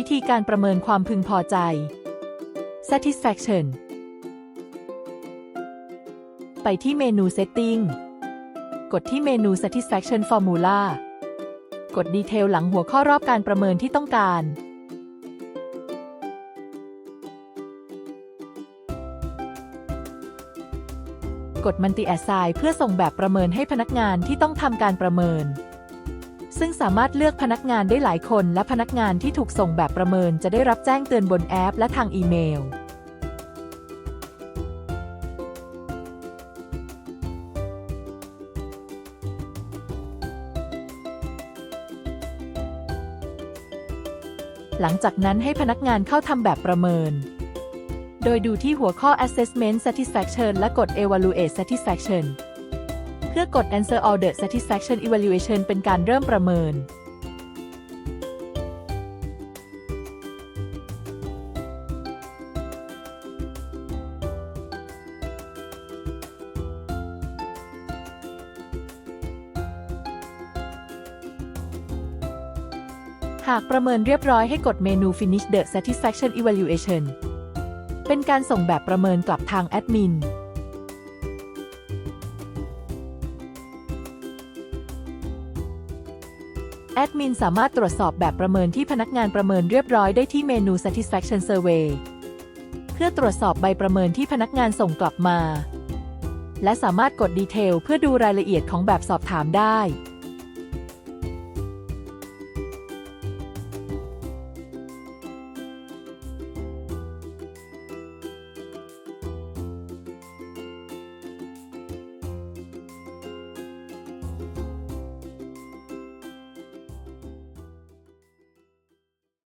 วิธีการประเมินความพึงพอใจ satisfaction ไปที่เมนู setting กดที่เมนู satisfaction formula กดดีเทลหลังหัวข้อรอบการประเมินที่ต้องการ กด Multi Assign เพื่อส่งแบบประเมินให้พนักงานที่ต้องทำการประเมิน ซึ่งสามารถเลือกพนักงานได้หลายคน และพนักงานที่ถูกส่งแบบประเมินจะได้รับแจ้งเตือนบนแอป และทางอีเมล หลังจากนั้นให้พนักงานเข้าทำแบบประเมิน โดยดูที่หัวข้อ Assessment Satisfaction และกด Evaluate Satisfaction พื่อกด Answer All the Satisfaction Evaluation เป็นการเริ่มประเมิน หากประเมินเรียบร้อยให้กดเมนู Finish the Satisfaction Evaluation เป็นการส่งแบบประเมินกลับทางแอดมิน แอดมินสามารถตรวจสอบแบบประเมินที่พนักงานประเมินเรียบร้อยได้ที่เมนู Satisfaction Survey เพื่อตรวจสอบใบประเมินที่พนักงานส่งกลับมา และสามารถกดดีเทลเพื่อดูรายละเอียดของแบบสอบถามได้